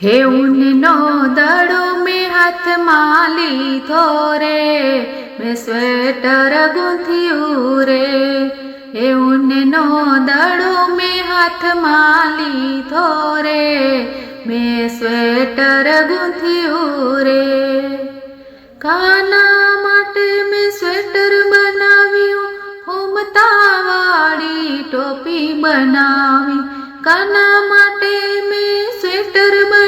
હે ઊનનો દડો મેં હાથમાં લીધો રે, મેં સ્વેટર ગૂંથ્યું રે. હે ઊનનો દડો મેં હાથમાં લીધો રે, મેં સ્વેટર ગૂંથ્યું રે. કાના માટે મેં સ્વેટર બનાવ્યું હોમતાવાળી ટોપી બનાવી. કાના માટે મેં સ્વેટર બનાવ્યું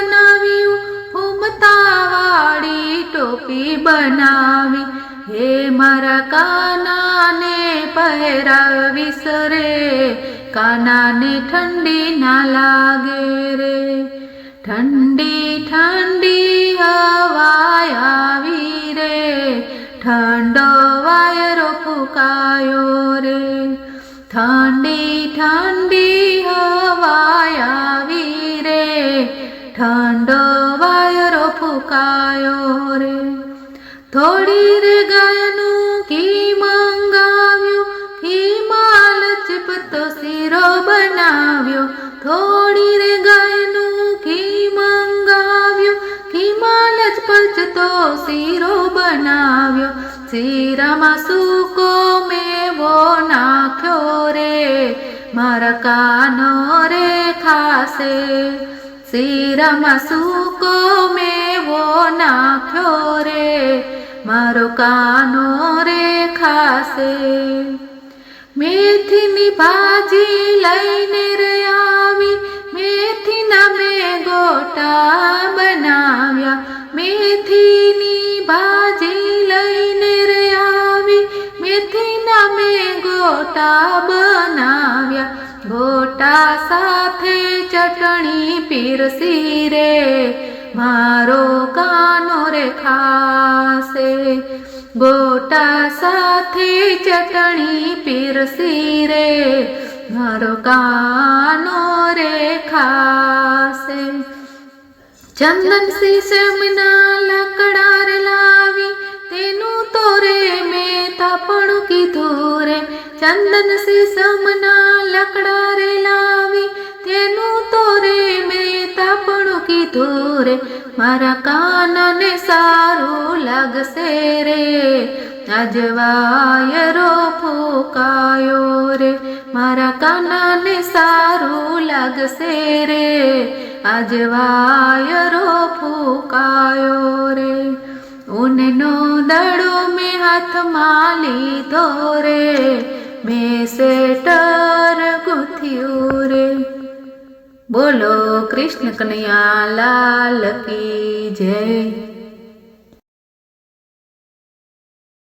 ટોપી બનાવી, હે મારા કાનાને પહેરાવી સરે કાનાને ઠંડી ના લાગે રે. ઠંડી ઠંડી હવાય આવી રે. ઠંડો વાયરો ફૂકાયો રે. ઠંડી ઠંડી હવાય આવી રે. ઠંડો વાયરો રે. થોડી રે ગાયનું ઘી મંગાવ્યું ઘીમાં લચપતો શીરો બનાવ્યો. થોડી રે ગાયનું ઘી મંગાવ્યું ઘીમાં લચપચતો શીરો બનાવ્યો. શીરામાં સૂકો મેવો નાખ્યો રે, મારા કાનો રે ખાશે. શીરામાં સૂકો મેવો નાખ્યો રે, મારો કાનો રે ખાશે. મેથીની ભાજી લઈને રે આવી, મેથીના મેં ગોટા બનાવ્યા. મેથીની ભાજી લઈને રે આવી, મેથીના મેં ગોટા બનાવ્યા. ગોટા સાથે ચટણી પીરસી રે, મારો કાનો રે ખાશે. ગોટા સાથે ચટણી પીરસી રે, મારો કાનો રે ખાશે. ચંદન સીસમના લાકડા રે સે સમના લકડા રે લાવી, તેનું તો રે મેં તાપણું કીધું રે, મારા કાનને સારું લાગશે રે. અજવાયરો ફૂકાયો રે, મારા કાનને સારું લાગશે રે. અજવાયરો ફૂકાયો રે ઉનનો દડો મેં હાથમાં લીધો રે. મેં સ્વેટર ગૂંથ્યું રે બોલો કૃષ્ણ કનૈયા લાલ કી જય.